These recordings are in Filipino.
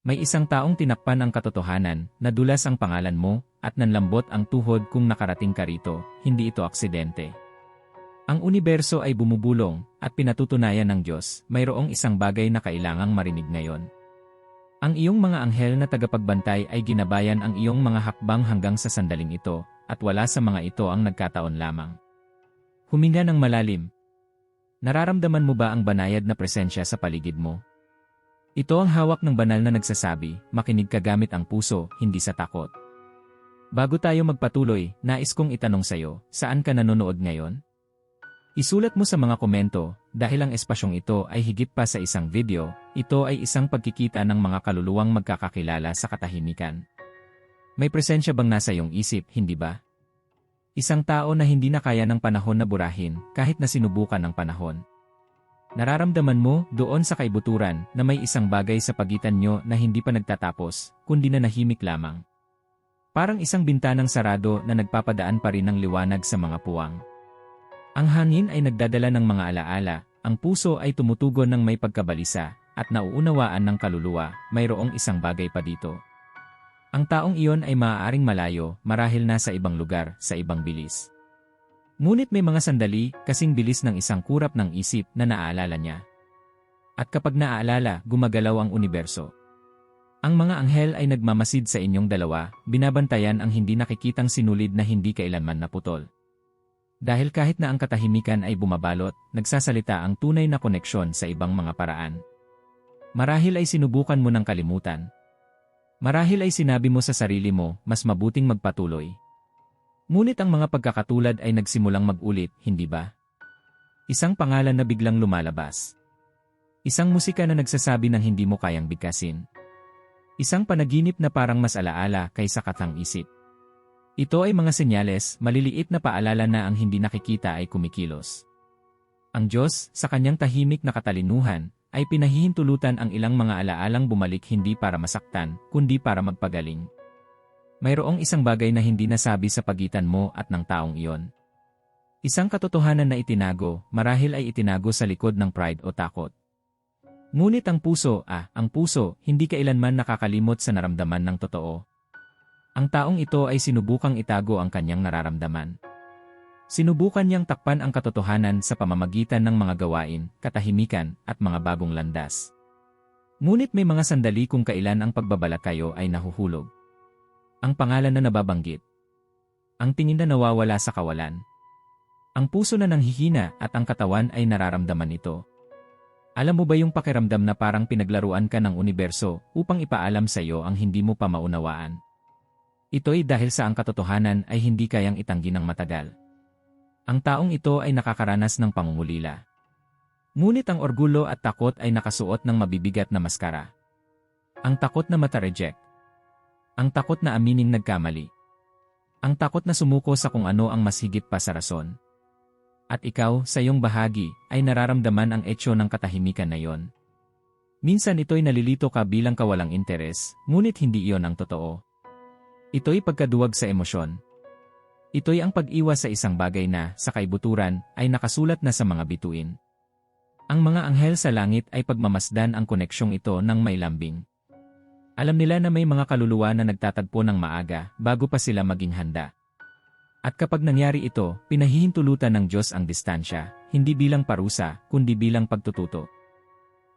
May isang taong tinakpan ang katotohanan, nadulas ang pangalan mo, at nanlambot ang tuhod kung nakarating ka rito, hindi ito aksidente. Ang universo ay bumubulong, at pinatutunayan ng Diyos, mayroong isang bagay na kailangang marinig ngayon. Ang iyong mga anghel na tagapagbantay ay ginabayan ang iyong mga hakbang hanggang sa sandaling ito, at wala sa mga ito ang nagkataon lamang. Huminga ng malalim. Nararamdaman mo ba ang banayad na presensya sa paligid mo? Ito ang hawak ng banal na nagsasabi, makinig ka gamit ang puso, hindi sa takot. Bago tayo magpatuloy, nais kong itanong sa'yo, saan ka nanonood ngayon? Isulat mo sa mga komento, dahil ang espasyong ito ay higit pa sa isang video, ito ay isang pagkikita ng mga kaluluwang magkakakilala sa katahimikan. May presensya bang nasa iyong isip, hindi ba? Isang tao na hindi na kaya ng panahon na burahin, kahit na sinubukan ng panahon. Nararamdaman mo doon sa kaibuturan na may isang bagay sa pagitan nyo na hindi pa nagtatapos, kundi na nahimik lamang. Parang isang bintanang sarado na nagpapadaan pa rin ng liwanag sa mga puwang. Ang hangin ay nagdadala ng mga alaala, ang puso ay tumutugon ng may pagkabalisa, at nauunawaan ng kaluluwa, mayroong isang bagay pa dito. Ang taong iyon ay maaaring malayo, marahil nasa ibang lugar, sa ibang bilis. Ngunit may mga sandali, kasing bilis ng isang kurap ng isip na naaalala niya. At kapag naaalala, gumagalaw ang universo. Ang mga anghel ay nagmamasid sa inyong dalawa, binabantayan ang hindi nakikitang sinulid na hindi kailanman naputol. Dahil kahit na ang katahimikan ay bumabalot, nagsasalita ang tunay na koneksyon sa ibang mga paraan. Marahil ay sinubukan mo ng kalimutan. Marahil ay sinabi mo sa sarili mo, mas mabuting magpatuloy. Ngunit ang mga pagkakatulad ay nagsimulang mag-ulit, hindi ba? Isang pangalan na biglang lumalabas. Isang musika na nagsasabi ng hindi mo kayang bigkasin. Isang panaginip na parang mas alaala kaysa katang isip. Ito ay mga senyales, maliliit na paalala na ang hindi nakikita ay kumikilos. Ang Diyos, sa kanyang tahimik na katalinuhan, ay pinahihintulutan ang ilang mga alaalang bumalik hindi para masaktan, kundi para magpagaling. Mayroong isang bagay na hindi nasabi sa pagitan mo at ng taong iyon. Isang katotohanan na itinago, marahil ay itinago sa likod ng pride o takot. Ngunit ang puso, ah, ang puso, hindi kailanman nakakalimot sa naramdaman ng totoo. Ang taong ito ay sinubukang itago ang kanyang nararamdaman. Sinubukan niyang takpan ang katotohanan sa pamamagitan ng mga gawain, katahimikan, at mga bagong landas. Ngunit may mga sandali kung kailan ang pagbabalakayo ay nahuhulog. Ang pangalan na nababanggit. Ang tingin na nawawala sa kawalan. Ang puso na nanghihina at ang katawan ay nararamdaman ito. Alam mo ba yung pakiramdam na parang pinaglaruan ka ng universo upang ipaalam sa iyo ang hindi mo pa maunawaan? Ito'y dahil sa ang katotohanan ay hindi kayang itanggi ng matagal. Ang taong ito ay nakakaranas ng pangungulila. Ngunit ang orgulo at takot ay nakasuot ng mabibigat na maskara. Ang takot na mata-reject ang takot na aminin nagkamali. Ang takot na sumuko sa kung ano ang mas higit pa sa rason. At ikaw, sa iyong bahagi, ay nararamdaman ang etsyo ng katahimikan na yon. Minsan ito'y nalilito ka bilang kawalang interes, ngunit hindi iyon ang totoo. Ito'y pagkaduwag sa emosyon. Ito'y ang pag-iwas sa isang bagay na, sa kaibuturan, ay nakasulat na sa mga bituin. Ang mga anghel sa langit ay pagmamasdan ang koneksyong ito ng may lambing. Alam nila na may mga kaluluwa na nagtatagpo ng maaga bago pa sila maging handa. At kapag nangyari ito, pinahihintulutan ng Diyos ang distansya, hindi bilang parusa, kundi bilang pagtututo.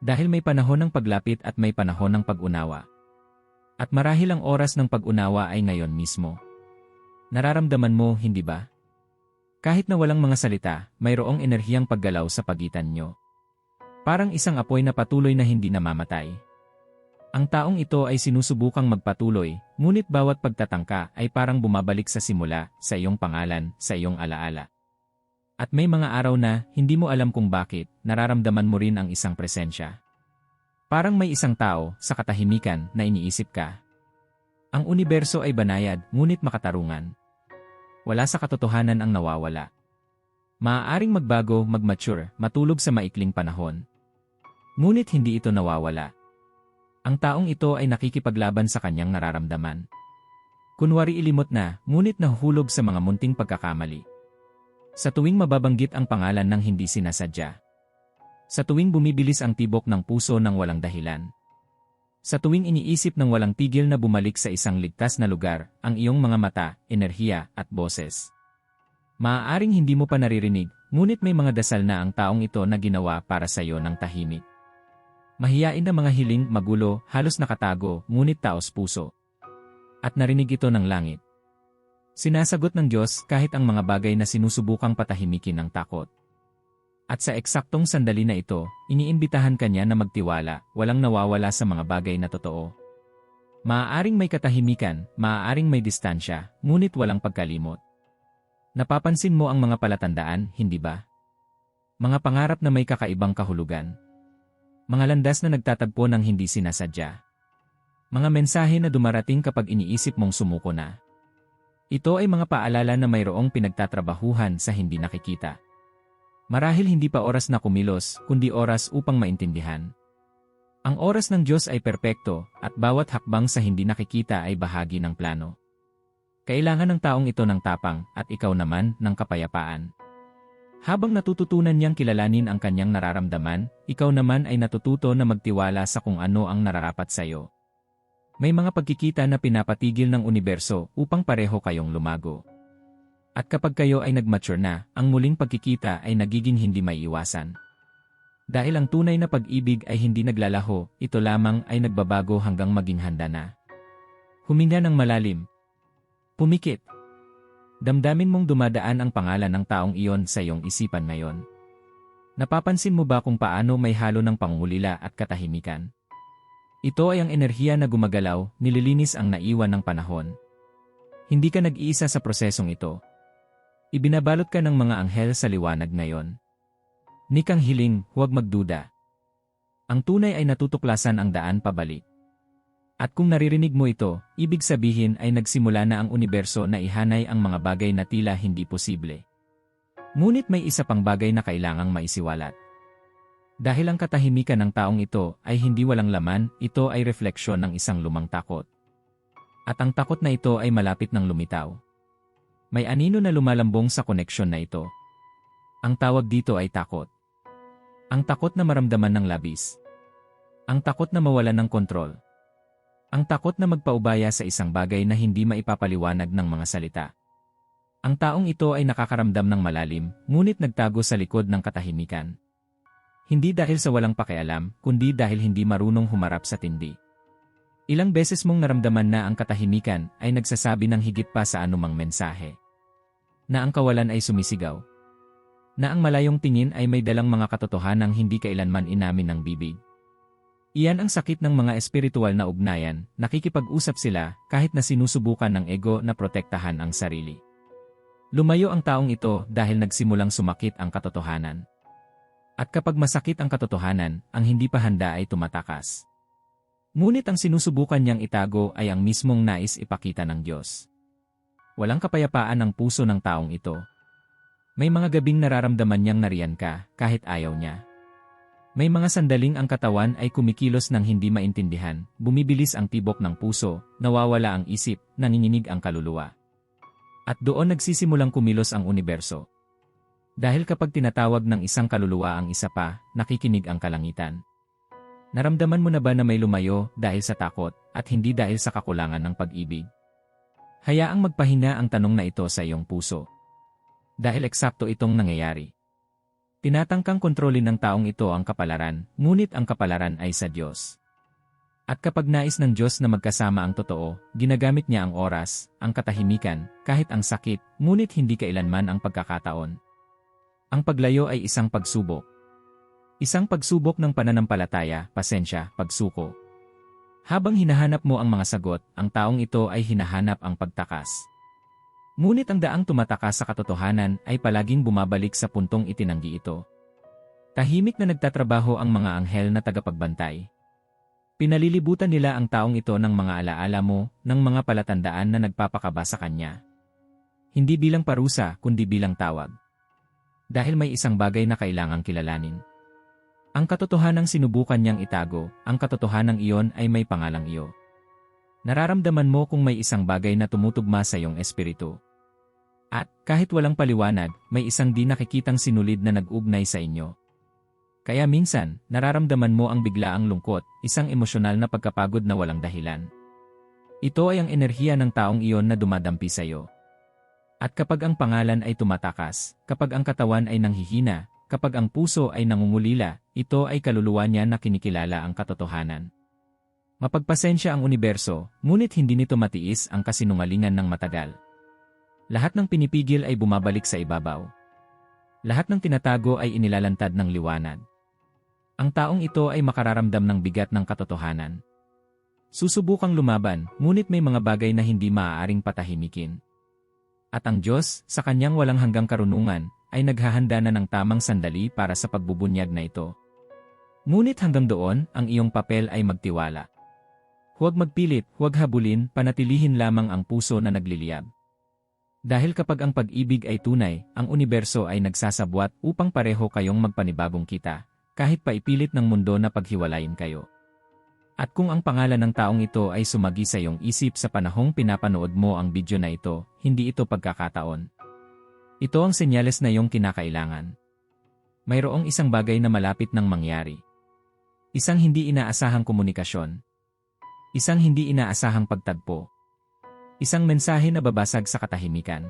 Dahil may panahon ng paglapit at may panahon ng pag-unawa. At marahil ang oras ng pag-unawa ay ngayon mismo. Nararamdaman mo, hindi ba? Kahit na walang mga salita, mayroong enerhiyang paggalaw sa pagitan nyo. Parang isang apoy na patuloy na hindi namamatay. Ang taong ito ay sinusubukang magpatuloy, ngunit bawat pagtatangka ay parang bumabalik sa simula, sa iyong pangalan, sa iyong alaala. At may mga araw na, hindi mo alam kung bakit, nararamdaman mo rin ang isang presensya. Parang may isang tao, sa katahimikan, na iniisip ka. Ang universo ay banayad, ngunit makatarungan. Wala sa katotohanan ang nawawala. Maaaring magbago, magmature, matulog sa maikling panahon. Ngunit hindi ito nawawala. Ang taong ito ay nakikipaglaban sa kanyang nararamdaman. Kunwari ilimot na, ngunit nahuhulog sa mga munting pagkakamali. Sa tuwing mababanggit ang pangalan ng hindi sinasadya. Sa tuwing bumibilis ang tibok ng puso ng walang dahilan. Sa tuwing iniisip ng walang tigil na bumalik sa isang ligtas na lugar, ang iyong mga mata, enerhiya, at boses. Maaaring hindi mo pa naririnig, ngunit may mga dasal na ang taong ito na ginawa para sa iyo ng tahimik. Mahiyain na mga hiling, magulo, halos nakatago, ngunit taos puso. At narinig ito ng langit. Sinasagot ng Diyos kahit ang mga bagay na sinusubukang patahimikin ng takot. At sa eksaktong sandali na ito, iniimbitahan kanya na magtiwala, walang nawawala sa mga bagay na totoo. Maaaring may katahimikan, maaaring may distansya, ngunit walang pagkalimot. Napapansin mo ang mga palatandaan, hindi ba? Mga pangarap na may kakaibang kahulugan. Mga landas na nagtatagpo ng hindi sinasadya. Mga mensahe na dumarating kapag iniisip mong sumuko na. Ito ay mga paalala na mayroong pinagtatrabahuhan sa hindi nakikita. Marahil hindi pa oras na kumilos, kundi oras upang maintindihan. Ang oras ng Diyos ay perpekto, at bawat hakbang sa hindi nakikita ay bahagi ng plano. Kailangan ng taong ito ng tapang, at ikaw naman, ng kapayapaan. Habang natututunan niyang kilalanin ang kanyang nararamdaman, ikaw naman ay natututo na magtiwala sa kung ano ang nararapat sa iyo. May mga pagkikita na pinapatigil ng universo upang pareho kayong lumago. At kapag kayo ay nagmature na, ang muling pagkikita ay nagiging hindi may iwasan. Dahil ang tunay na pag-ibig ay hindi naglalaho, ito lamang ay nagbabago hanggang maging handa na. Huminga ng malalim. Pumikit. Damdamin mong dumadaan ang pangalan ng taong iyon sa iyong isipan ngayon. Napapansin mo ba kung paano may halo ng pangulila at katahimikan? Ito ay ang enerhiya na gumagalaw, nililinis ang naiwan ng panahon. Hindi ka nag-iisa sa prosesong ito. Ibinabalot ka ng mga anghel sa liwanag ngayon. Nikang hiling, huwag magduda. Ang tunay ay natutuklasan ang daan pabalik. At kung naririnig mo ito, ibig sabihin ay nagsimula na ang universo na ihanay ang mga bagay na tila hindi posible. Ngunit may isa pang bagay na kailangang maisiwalat. Dahil ang katahimikan ng taong ito ay hindi walang laman, ito ay refleksyon ng isang lumang takot. At ang takot na ito ay malapit ng lumitaw. May anino na lumalambong sa koneksyon na ito. Ang tawag dito ay takot. Ang takot na maramdaman ng labis. Ang takot na mawalan ng kontrol. Ang takot na magpaubaya sa isang bagay na hindi maipapaliwanag ng mga salita. Ang taong ito ay nakakaramdam ng malalim, ngunit nagtago sa likod ng katahimikan. Hindi dahil sa walang pakialam, kundi dahil hindi marunong humarap sa tindi. Ilang beses mong naramdaman na ang katahimikan ay nagsasabi ng higit pa sa anumang mensahe na ang kawalan ay sumisigaw. Na ang malayong tingin ay may dalang mga katotohanang hindi kailanman inamin ng bibig. Iyan ang sakit ng mga espiritual na ugnayan, nakikipag-usap sila kahit na sinusubukan ng ego na protektahan ang sarili. Lumayo ang taong ito dahil nagsimulang sumakit ang katotohanan. At kapag masakit ang katotohanan, ang hindi pa handa ay tumatakas. Ngunit ang sinusubukan niyang itago ay ang mismong nais ipakita ng Diyos. Walang kapayapaan ang puso ng taong ito. May mga gabing nararamdaman niyang nariyan ka, kahit ayaw niya. May mga sandaling ang katawan ay kumikilos ng hindi maintindihan, bumibilis ang tibok ng puso, nawawala ang isip, nanginginig ang kaluluwa. At doon nagsisimulang kumilos ang universo. Dahil kapag tinatawag ng isang kaluluwa ang isa pa, nakikinig ang kalangitan. Naramdaman mo na ba na may lumayo dahil sa takot at hindi dahil sa kakulangan ng pag-ibig? Hayaang magpahina ang tanong na ito sa iyong puso. Dahil eksakto itong nangyayari. Tinatangkang kontrolin ng taong ito ang kapalaran, ngunit ang kapalaran ay sa Diyos. At kapag nais ng Diyos na magkasama ang totoo, ginagamit niya ang oras, ang katahimikan, kahit ang sakit, ngunit hindi kailanman ang pagkakataon. Ang paglayo ay isang pagsubok. Isang pagsubok ng pananampalataya, pasensya, pagsuko, habang hinahanap mo ang mga sagot, ang taong ito ay hinahanap ang pagtakas. Ngunit ang daang tumatakas sa katotohanan ay palaging bumabalik sa puntong itinanggi ito. Tahimik na nagtatrabaho ang mga anghel na tagapagbantay. Pinalilibutan nila ang taong ito ng mga alaala mo, ng mga palatandaan na nagpapakaba sa kanya. Hindi bilang parusa, kundi bilang tawag. Dahil may isang bagay na kailangang kilalanin. Ang katotohanang sinubukan niyang itago, ang katotohanang iyon ay may pangalang iyo. Nararamdaman mo kung may isang bagay na tumutugma sa iyong espiritu. At, kahit walang paliwanag, may isang di nakikitang sinulid na nag-ugnay sa inyo. Kaya minsan, nararamdaman mo ang biglaang lungkot, isang emosyonal na pagkapagod na walang dahilan. Ito ay ang enerhiya ng taong iyon na dumadampi sa iyo. At kapag ang pangalan ay tumatakas, kapag ang katawan ay nanghihina, kapag ang puso ay nangungulila, ito ay kaluluwa niya na kinikilala ang katotohanan. Mapagpasensya ang universo, ngunit hindi nito matiis ang kasinungalingan ng matagal. Lahat ng pinipigil ay bumabalik sa ibabaw. Lahat ng tinatago ay inilalantad ng liwanag. Ang taong ito ay makararamdam ng bigat ng katotohanan. Susubukang lumaban, ngunit may mga bagay na hindi maaaring patahimikin. At ang Diyos, sa kanyang walang hanggang karunungan, ay naghahanda na ng tamang sandali para sa pagbubunyag na ito. Ngunit hanggang doon, ang iyong papel ay magtiwala. Huwag magpilit, huwag habulin, panatilihin lamang ang puso na nagliliyab. Dahil kapag ang pag-ibig ay tunay, ang universo ay nagsasabwat upang pareho kayong magpanibagong kita, kahit paipilit ng mundo na paghiwalayin kayo. At kung ang pangalan ng taong ito ay sumagi sa iyong isip sa panahong pinapanood mo ang video na ito, hindi ito pagkakataon. Ito ang senyales na iyong kinakailangan. Mayroong isang bagay na malapit ng mangyari. Isang hindi inaasahang komunikasyon. Isang hindi inaasahang pagtagpo. Isang mensahe na babasag sa katahimikan.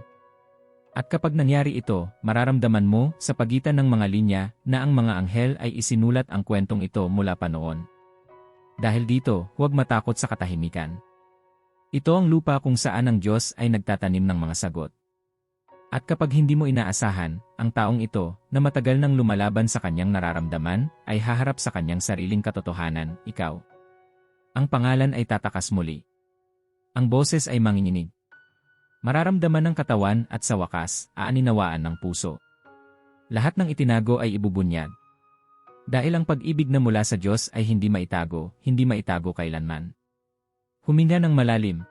At kapag nangyari ito, mararamdaman mo sa pagitan ng mga linya na ang mga anghel ay isinulat ang kwentong ito mula pa noon. Dahil dito, huwag matakot sa katahimikan. Ito ang lupa kung saan ang Diyos ay nagtatanim ng mga sagot. At kapag hindi mo inaasahan, ang taong ito, na matagal nang lumalaban sa kanyang nararamdaman, ay haharap sa kanyang sariling katotohanan, ikaw. Ang pangalan ay tatakas muli. Ang boses ay manginginig. Mararamdaman ng katawan at sa wakas, aaninawaan ng puso. Lahat ng itinago ay ibubunyag. Dahil ang pag-ibig na mula sa Diyos ay hindi maitago, hindi maitago kailanman. Huminga ng malalim.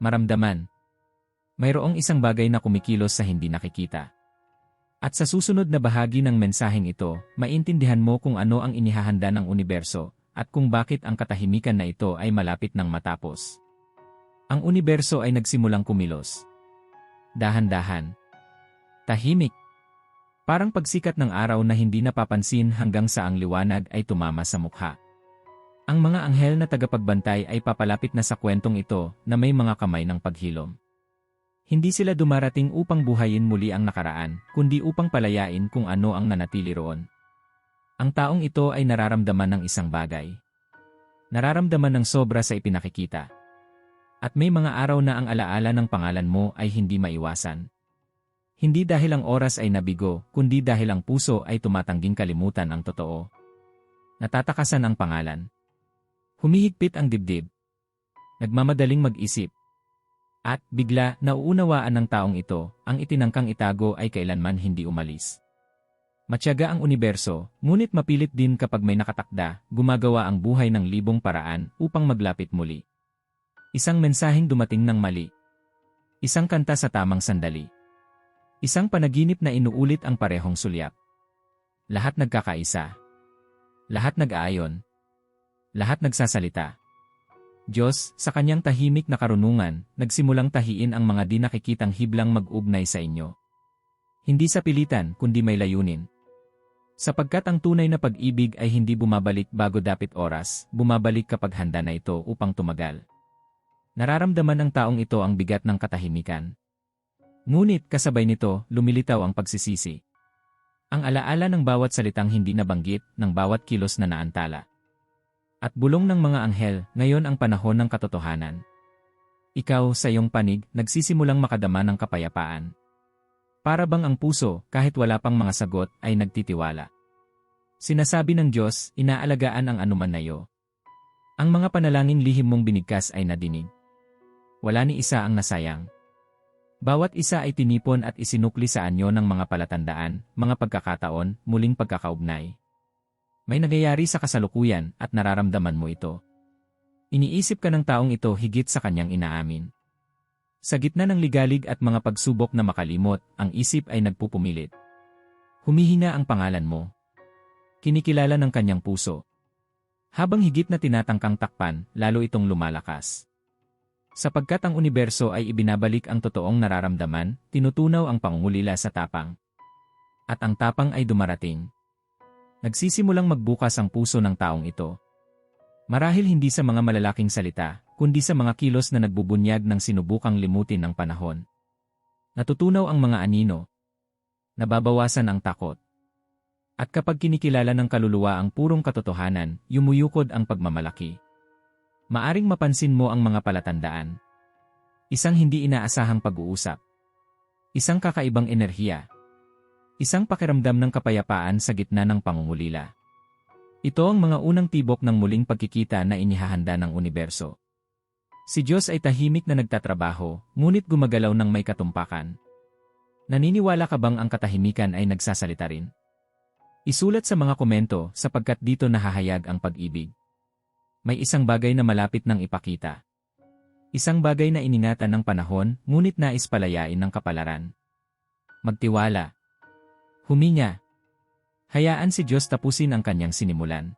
Maramdaman. Mayroong isang bagay na kumikilos sa hindi nakikita. At sa susunod na bahagi ng mensaheng ito, maintindihan mo kung ano ang inihahanda ng universo, at kung bakit ang katahimikan na ito ay malapit ng matapos. Ang universo ay nagsimulang kumilos. Dahan-dahan. Tahimik. Parang pagsikat ng araw na hindi napapansin hanggang sa ang liwanag ay tumama sa mukha. Ang mga anghel na tagapagbantay ay papalapit na sa kwentong ito na may mga kamay ng paghilom. Hindi sila dumarating upang buhayin muli ang nakaraan, kundi upang palayain kung ano ang nanatili roon. Ang taong ito ay nararamdaman ng isang bagay. Nararamdaman ng sobra sa ipinakikita. At may mga araw na ang alaala ng pangalan mo ay hindi maiwasan. Hindi dahil ang oras ay nabigo, kundi dahil ang puso ay tumatangging kalimutan ang totoo. Natatakasan ang pangalan. Humihigpit ang dibdib. Nagmamadaling mag-isip. At, bigla, nauunawaan ng taong ito, ang itinangkang itago ay kailanman hindi umalis. Matyaga ang universo, ngunit mapilit din kapag may nakatakda, gumagawa ang buhay ng libong paraan upang maglapit muli. Isang mensaheng dumating ng mali. Isang kanta sa tamang sandali. Isang panaginip na inuulit ang parehong sulyap. Lahat nagkakaisa. Lahat nag-aayon. Lahat nagsasalita. Diyos, sa kanyang tahimik na karunungan, nagsimulang tahiin ang mga di nakikitang hiblang mag-ugnay sa inyo. Hindi sa pilitan, kundi may layunin. Sapagkat ang tunay na pag-ibig ay hindi bumabalik bago dapit oras, bumabalik kapag handa na ito upang tumagal. Nararamdaman ng taong ito ang bigat ng katahimikan. Ngunit kasabay nito, lumilitaw ang pagsisisi. Ang alaala ng bawat salitang hindi nabanggit, ng bawat kilos na naantala. At bulong ng mga anghel, ngayon ang panahon ng katotohanan. Ikaw, sa iyong panig, nagsisimulang makadama ng kapayapaan. Para bang ang puso, kahit wala pang mga sagot, ay nagtitiwala. Sinasabi ng Diyos, inaalagaan ang anuman na iyo. Ang mga panalangin lihim mong binigkas ay nadinig. Wala ni isa ang nasayang. Bawat isa ay tinipon at isinukli sa anyo ng mga palatandaan, mga pagkakataon, muling pagkakaugnay. May nagyayari sa kasalukuyan at nararamdaman mo ito. Iniisip ka ng taong ito higit sa kanyang inaamin. Sa gitna ng ligalig at mga pagsubok na makalimot, ang isip ay nagpupumilit. Humihina ang pangalan mo. Kinikilala ng kanyang puso. Habang higit na tinatangkang takpan, lalo itong lumalakas. Sapagkat ang universo ay ibinabalik ang totoong nararamdaman, tinutunaw ang pangungulila sa tapang. At ang tapang ay dumarating. Nagsisimulang magbukas ang puso ng taong ito. Marahil hindi sa mga malalaking salita, kundi sa mga kilos na nagbubunyag ng sinubukang limutin ng panahon. Natutunaw ang mga anino. Nababawasan ang takot. At kapag kinikilala ng kaluluwa ang purong katotohanan, yumuyukod ang pagmamalaki. Maaring mapansin mo ang mga palatandaan. Isang hindi inaasahang pag-uusap. Isang kakaibang enerhiya. Isang pakiramdam ng kapayapaan sa gitna ng pangungulila. Ito ang mga unang tibok ng muling pagkikita na inihahanda ng universo. Si Diyos ay tahimik na nagtatrabaho, ngunit gumagalaw ng may katumpakan. Naniniwala ka bang ang katahimikan ay nagsasalita rin? Isulat sa mga komento sapagkat dito nahahayag ang pag-ibig. May isang bagay na malapit nang ipakita. Isang bagay na iningatan ng panahon, ngunit nais palayain ng kapalaran. Magtiwala. Huminga. Hayaan si Diyos tapusin ang kanyang sinimulan.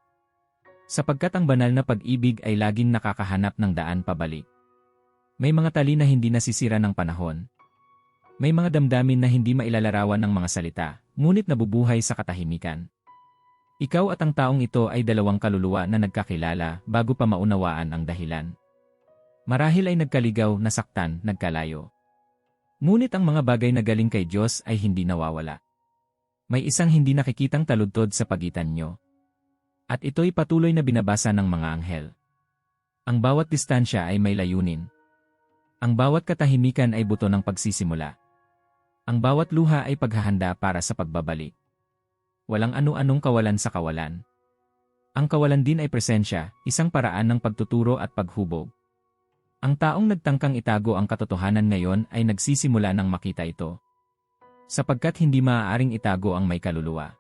Sapagkat ang banal na pag-ibig ay laging nakakahanap ng daan pabalik. May mga tali na hindi nasisira ng panahon. May mga damdamin na hindi mailalarawan ng mga salita, ngunit nabubuhay sa katahimikan. Ikaw at ang taong ito ay dalawang kaluluwa na nagkakilala bago pa maunawaan ang dahilan. Marahil ay nagkaligaw, nasaktan, nagkalayo. Ngunit ang mga bagay na galing kay Diyos ay hindi nawawala. May isang hindi nakikitang taludtod sa pagitan nyo. At ito'y patuloy na binabasa ng mga anghel. Ang bawat distansya ay may layunin. Ang bawat katahimikan ay buto ng pagsisimula. Ang bawat luha ay paghahanda para sa pagbabalik. Walang ano-anong kawalan sa kawalan. Ang kawalan din ay presensya, isang paraan ng pagtuturo at paghubog. Ang taong nagtangkang itago ang katotohanan ngayon ay nagsisimula ng makita ito. Sapagkat hindi maaaring itago ang may kaluluwa.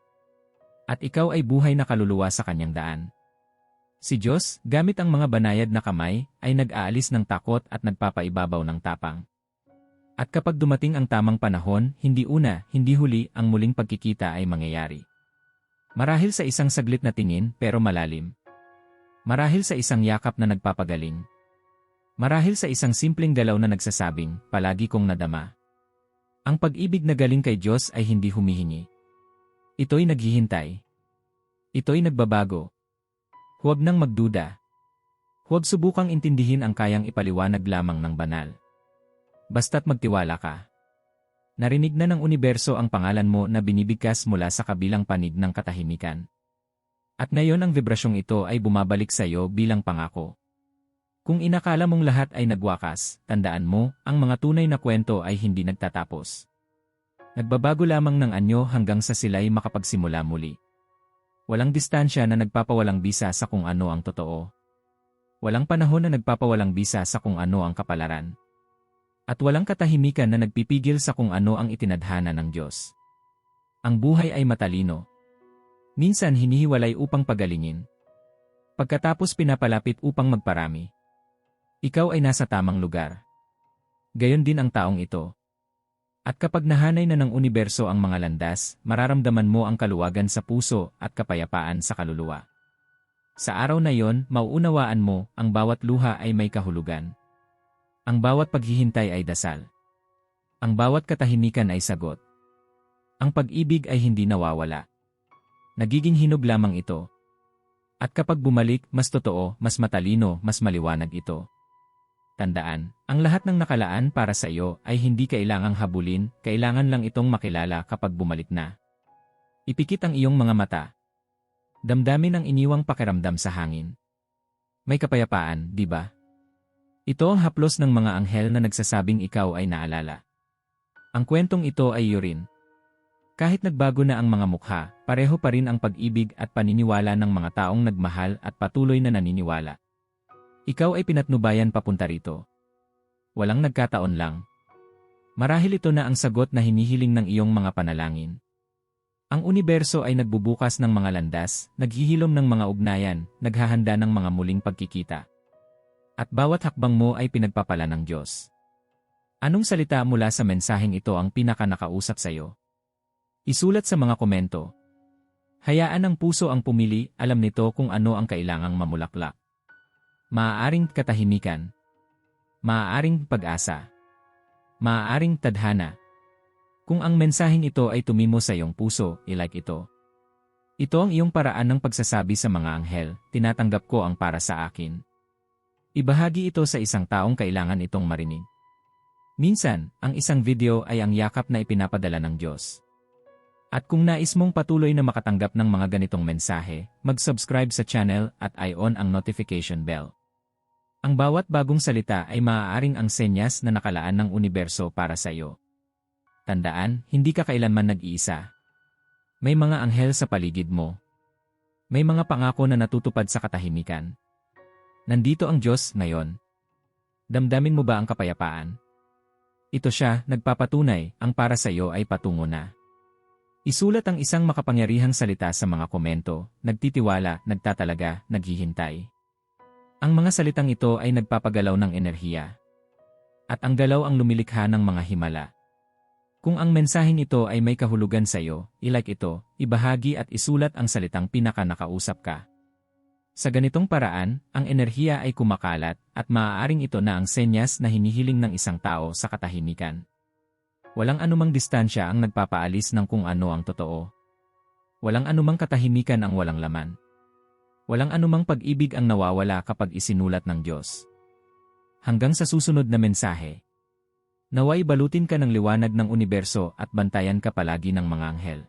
At ikaw ay buhay na kaluluwa sa kanyang daan. Si Diyos, gamit ang mga banayad na kamay, ay nag-aalis ng takot at nagpapaibabaw ng tapang. At kapag dumating ang tamang panahon, hindi una, hindi huli, ang muling pagkikita ay mangyayari. Marahil sa isang saglit na tingin, pero malalim. Marahil sa isang yakap na nagpapagaling. Marahil sa isang simpleng galaw na nagsasabing, palagi kong nadama. Ang pag-ibig na galing kay Diyos ay hindi humihingi. Ito'y naghihintay. Ito'y nagbabago. Huwag nang magduda. Huwag subukang intindihin ang kayang ipaliwanag lamang ng banal. Basta't magtiwala ka. Narinig na ng universo ang pangalan mo na binibigkas mula sa kabilang panig ng katahimikan. At ngayon ang vibrasyong ito ay bumabalik sa iyo bilang pangako. Kung inakala mong lahat ay nagwakas, tandaan mo, ang mga tunay na kwento ay hindi nagtatapos. Nagbabago lamang ng anyo hanggang sa sila'y makapagsimula muli. Walang distansya na nagpapawalang bisa sa kung ano ang totoo. Walang panahon na nagpapawalang bisa sa kung ano ang kapalaran. At walang katahimikan na nagpipigil sa kung ano ang itinadhana ng Diyos. Ang buhay ay matalino. Minsan hinihiwalay upang pagalingin. Pagkatapos pinapalapit upang magparami. Ikaw ay nasa tamang lugar. Gayon din ang taong ito. At kapag nahanay na ng universo ang mga landas, mararamdaman mo ang kaluwagan sa puso at kapayapaan sa kaluluwa. Sa araw na yon, mauunawaan mo, ang bawat luha ay may kahulugan. Ang bawat paghihintay ay dasal. Ang bawat katahimikan ay sagot. Ang pag-ibig ay hindi nawawala. Nagiging hinog lamang ito. At kapag bumalik, mas totoo, mas matalino, mas maliwanag ito. Tandaan, ang lahat ng nakalaan para sa iyo ay hindi kailangang habulin, kailangan lang itong makilala kapag bumalik na. Ipikit ang iyong mga mata. Damdamin ang iniwang pakiramdam sa hangin. May kapayapaan, di ba? Ito ang haplos ng mga anghel na nagsasabing ikaw ay naalala. Ang kwentong ito ay iyo rin. Kahit nagbago na ang mga mukha, pareho pa rin ang pag-ibig at paniniwala ng mga taong nagmahal at patuloy na naniniwala. Ikaw ay pinatnubayan papunta rito. Walang nagkataon lang. Marahil ito na ang sagot na hinihiling ng iyong mga panalangin. Ang universo ay nagbubukas ng mga landas, naghihilom ng mga ugnayan, naghahanda ng mga muling pagkikita. At bawat hakbang mo ay pinagpapala ng Diyos. Anong salita mula sa mensaheng ito ang pinakanakausap sa iyo? Isulat sa mga komento. Hayaan ng puso ang pumili, alam nito kung ano ang kailangang mamulaklak. Maaaring katahimikan. Maaaring pag-asa. Maaaring tadhana. Kung ang mensaheng ito ay tumimo sa iyong puso, ilike ito. Ito ang iyong paraan ng pagsasabi sa mga anghel, tinatanggap ko ang para sa akin. Ibahagi ito sa isang taong kailangan itong marinig. Minsan, ang isang video ay ang yakap na ipinapadala ng Diyos. At kung nais mong patuloy na makatanggap ng mga ganitong mensahe, mag-subscribe sa channel at i-on ang notification bell. Ang bawat bagong salita ay maaaring ang senyas na nakalaan ng universo para sa iyo. Tandaan, hindi ka kailanman nag-iisa. May mga anghel sa paligid mo. May mga pangako na natutupad sa katahimikan. Nandito ang Diyos ngayon. Damdamin mo ba ang kapayapaan? Ito siya, nagpapatunay, ang para sa iyo ay patungo na. Isulat ang isang makapangyarihang salita sa mga komento, nagtitiwala, nagtatalaga, naghihintay. Ang mga salitang ito ay nagpapagalaw ng enerhiya. At ang galaw ang lumilikha ng mga himala. Kung ang mensaheng ito ay may kahulugan sa iyo, ilike ito, ibahagi at isulat ang salitang pinaka nakausap ka. Sa ganitong paraan, ang enerhiya ay kumakalat at maaaring ito na ang senyas na hinihiling ng isang tao sa katahimikan. Walang anumang distansya ang nagpapaalis ng kung ano ang totoo. Walang anumang katahimikan ang walang laman. Walang anumang pag-ibig ang nawawala kapag isinulat ng Diyos. Hanggang sa susunod na mensahe. Naway balutin ka ng liwanag ng universo at bantayan ka palagi ng mga anghel.